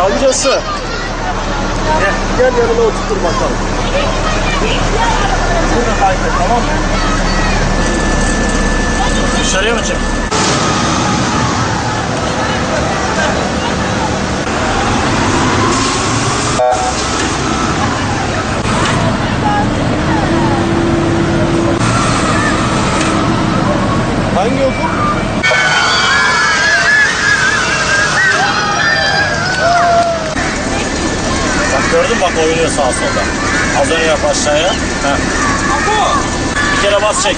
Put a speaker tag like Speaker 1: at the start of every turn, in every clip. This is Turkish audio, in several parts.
Speaker 1: Amcası. Gel, gel yanına oturtur bakalım. Burada et tamam mı? Dışarıya mı çık? Bak oynuyor sağa solda. Az önce yap aşağıya. Heh. Bir kere bas çek.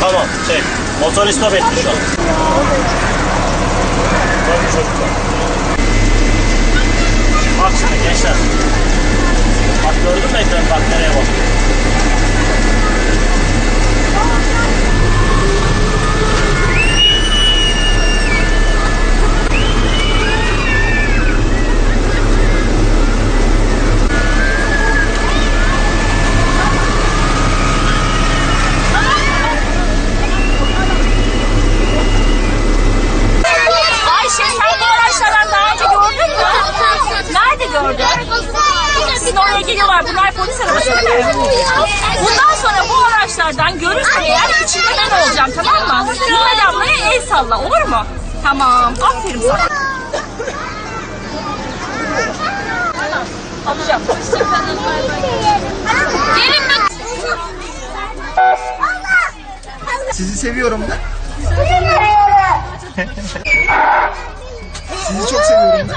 Speaker 1: Tamam çek. Motor istop etti şu an. Tabii çocuklar. Bak
Speaker 2: polis? Bundan sonra bu araçlardan görürsen eğer içinde ben olacağım tamam mı? Nihal ablaya el salla olur mu? Tamam. Aferin sana. Alacağım. Gelin ben.
Speaker 3: Sizi seviyorum da. Sizi çok seviyorum da.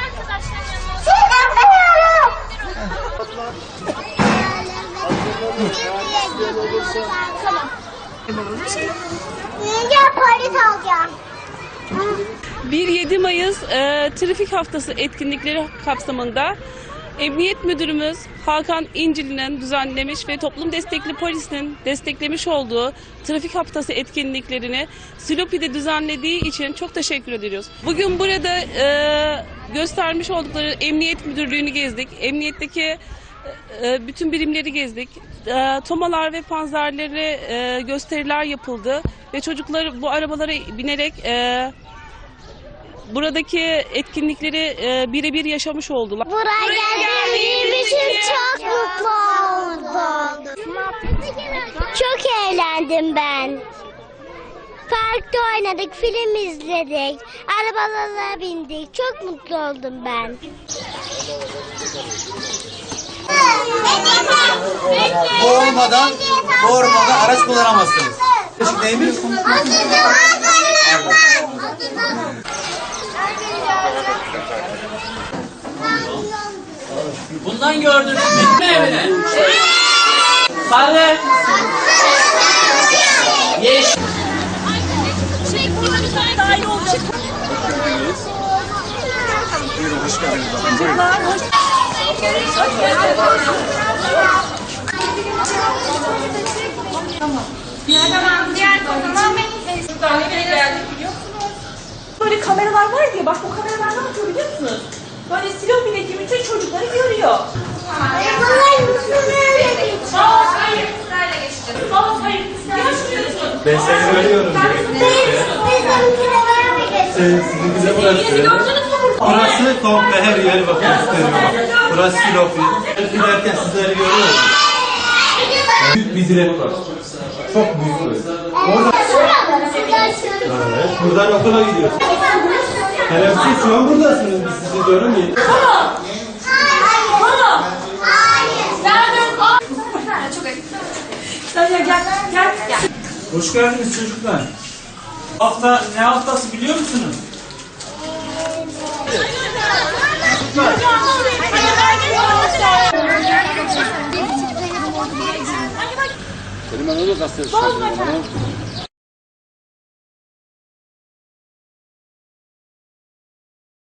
Speaker 4: Gel polis alacağım.
Speaker 5: 1-7 Mayıs e, Trafik Haftası etkinlikleri kapsamında Emniyet Müdürümüz Hakan İncil'in düzenlemiş ve toplum destekli polisin desteklemiş olduğu trafik haftası etkinliklerini Silopi'de düzenlediği için çok teşekkür ediyoruz. Bugün burada e, göstermiş oldukları Emniyet Müdürlüğü'nü gezdik. Emniyetteki bütün birimleri gezdik. E, tomalar ve panzerlere e, gösteriler yapıldı ve çocuklar bu arabalara binerek e, buradaki etkinlikleri e, birebir yaşamış oldular.
Speaker 4: Buraya geldiğim için çok mutlu oldum. Çok eğlendim ben. Parkta oynadık, film izledik, arabalara bindik. Çok mutlu oldum ben.
Speaker 3: Bu ormanda araç kullanamazsınız. Işık neymiş?
Speaker 6: Bundan gördünüz mü? Evine. Sarı. Yeşil.
Speaker 2: Şey burada bir tane daire olacak. Böyle kameralar var diye bak o kameralar ne yapıyor biliyor musunuz? Böyle Silopi'deki bütün çocukları görüyor. Sağ ol, hayır. Sağ ol, hayır. Yaşmıyorsun.
Speaker 1: Ben seni görüyorum. Sizi bize
Speaker 2: burada?
Speaker 1: Burası komple her yeri bakın gösteriyor. Burası Silopi. Giderken sizleri görüyoruz. Büyük bir direk var. Çok büyük bir. Orada evet, buradan okula gidiyoruz. Hele siz şu an buradasınız. Biz sizi
Speaker 2: gel.
Speaker 7: Hoş geldiniz çocuklar. Hafta ne haftası biliyor musunuz?
Speaker 4: Ele mandou das assessores, não né? mandou?